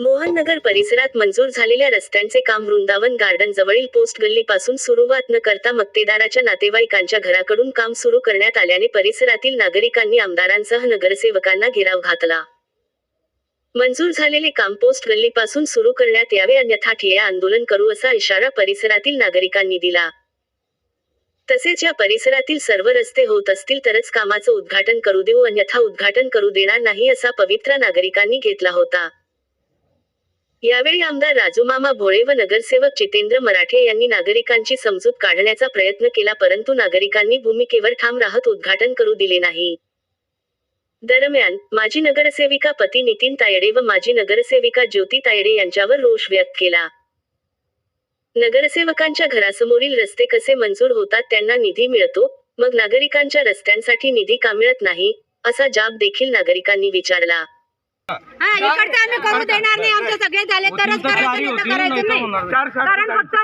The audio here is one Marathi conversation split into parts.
मोहननगर परिसरात मंजूर झालेल्या रस्त्यांचे काम वृंदावन गार्डन जवळील पोस्ट गल्लीपासून सुरुवात न करता मक्तेदाराच्या नातेवाईकांच्या घराकडून काम सुरू करण्यात आल्याने परिसरातील नागरिकांनी आमदारांसह नगरसेवकांना घेराव घातला. मंजूर झालेले काम पोस्ट गल्लीपासून सुरू करण्यात यावे अन्यथा ठिया आंदोलन करू असा इशारा परिसरातील नागरिकांनी दिला. तसेच या परिसरातील सर्व रस्ते होत असतील तरच कामाचं उद्घाटन करू देऊ अन्यथा उद्घाटन करू देणार नाही असा पवित्रा नागरिकांनी घेतला होता. यावेळी आमदार राजूमामा भोळे व नगरसेवक जितेंद्र मराठे यांनी नागरिकांची समजूत काढण्याचा प्रयत्न केला परंतु नागरिकांनी भूमिकेवर ठाम राहत उद्घाटन करू दिले नाही. दरम्यान माजी नगरसेविका पती नितीन तायडे व माजी नगरसेविका ज्योती तायडे यांच्यावर रोष व्यक्त केला. नगरसेवकांच्या घरासमोरील रस्ते कसे मंजूर होतात त्यांना निधी मिळतो मग नागरिकांच्या रस्त्यांसाठी निधी का मिळत नाही असा जाब देखील नागरिकांनी विचारला. हा इकडचं आम्ही करू देणार नाही आमचे सगळे झाले तरच करायचं नाही तर करायचं नाही कारण फक्त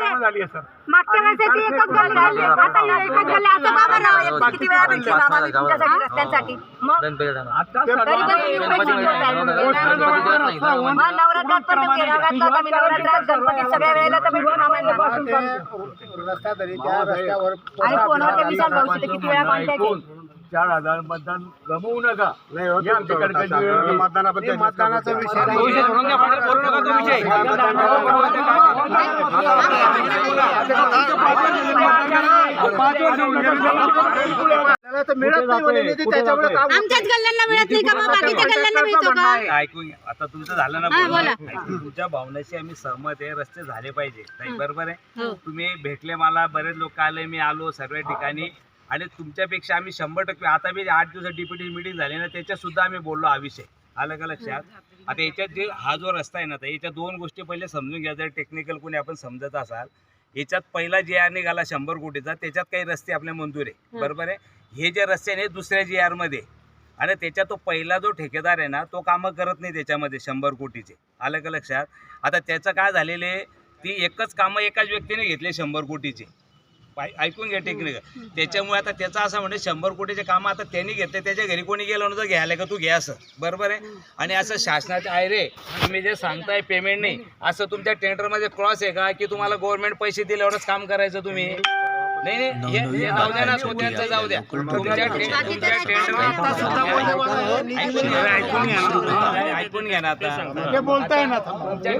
मागच्या वेळेस ती एकच गल्ली राहिली आता ही एकच गल्ली असं का बरं राहिलं? किती वेळा भेटली बाबा मी तुमच्यासाठी रस्त्यांसाठी मग? तरी पण तुम्ही पैसे देताय. मग नवरात्रात पण तुम्ही घेराव घातला होता. मी नवरात्रात गणपतीत सगळ्या वेळेला तर भेटून आम्हाला रस्ता तरी त्या रस्त्यावर आणि फोनवर ते विशाल भाऊशी तर किती वेळा कॉन्टॅक्ट आहे चार हजार मतदान गमवू नका. हे मतदानाचा विषय आमच्याच गल्ल्यांना मिळत नाही का मग? बाकीच्या गल्ल्यांना मिळतो का? ऐकून घ्या. आता तुमचं झालं ना. बोला. तुमच्या भावनाशी आम्ही सहमत आहे रस्ते झाले पाहिजे. ताई, बरोबर आहे? हो. तुम्ही भेटले मला बरेच लोक आले मी आलो सर्व ठिकाणी. आणि तुमच्यापेक्षा आम्ही शंभर टक्के आता मी आठ दिवसात डिप्युटी मिटिंग झाली ना त्याच्यात सुद्धा आम्ही बोललो हा विषय आलं का लक्षात? आता याच्यात जे हा जो रस्ता आहे ना तर याच्या दोन गोष्टी पहिले समजून घ्या जर टेक्निकल कोणी आपण समजत असाल. याच्यात पहिला जे आर निघाला शंभर कोटीचा त्याच्यात काही रस्ते आपले मंजूर आहे बरोबर आहे? हे जे रस्ते आहे ना, हे दुसऱ्या जी आरमध्ये आणि त्याच्यात तो पहिला जो ठेकेदार आहे ना तो कामं करत नाही त्याच्यामध्ये शंभर कोटीचे. आलं का लक्षात? आता त्याचं काय झालेले ती एकच कामं एकाच व्यक्तीने घेतले शंभर कोटीचे. ऐकून घ्या टेक्निक त्याच्यामुळे आता त्याचं असं म्हणजे शंभर कोटीचे कामं आता त्यांनी घेतले त्याच्या घरी कोणी गेलं नव्हतं घ्यायला का तू घे असं. बरोबर आहे? आणि असं शासनाचे आहे रे तुम्ही जे सांगताय पेमेंट नाही असं तुमच्या टेंडरमध्ये क्रॉस आहे का? की तुम्हाला गव्हर्नमेंट पैसे दिल्यावरच काम करायचं तुम्ही? नाही नाही जाऊ द्या ना सोन्यांचं जाऊ द्या. तुमच्या टेंडर ऐकून घ्या ना. आता. ते बोलताय ना तुमच्या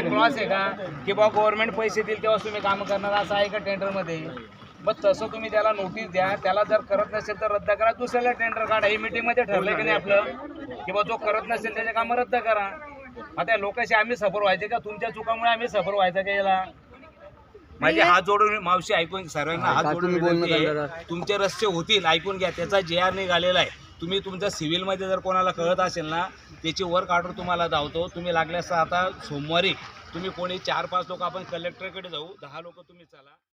क्रॉस आहे का? की बा गव्हर्नमेंट पैसे देईल तेव्हा तुम्ही काम करणार असं आहे का टेंडरमध्ये मग तसं तुम्ही त्याला नोटीस द्या. त्याला जर करत नसेल तर रद्द करा. दुसऱ्याला टेंडर काढा. ही मीटिंगमध्ये ठरलंय की नाही आपलं? की बा जो करत नसेल त्याचे कामं रद्द करा. आता लोकांशी आम्ही सफर व्हायचे का? तुमच्या चुकामुळे आम्ही सफर व्हायचं का याला? माझे हात जोडून मावशी ऐकून सर्वांना हात जोडून विनंती आहे. तुमचे रस्ते होतील ऐकून घ्या. त्याचा जे आर निघालेला आहे तुम्ही तुमच्या सिव्हिलमध्ये जर कोणाला कळत असेल ना त्याची वर्क ऑर्डर तुम्हाला धावतो. तुम्ही लागल्यास आता सोमवारी तुम्ही कोणी चार पाच लोक आपण कलेक्टरकडे जाऊ. दहा लोक तुम्ही चला.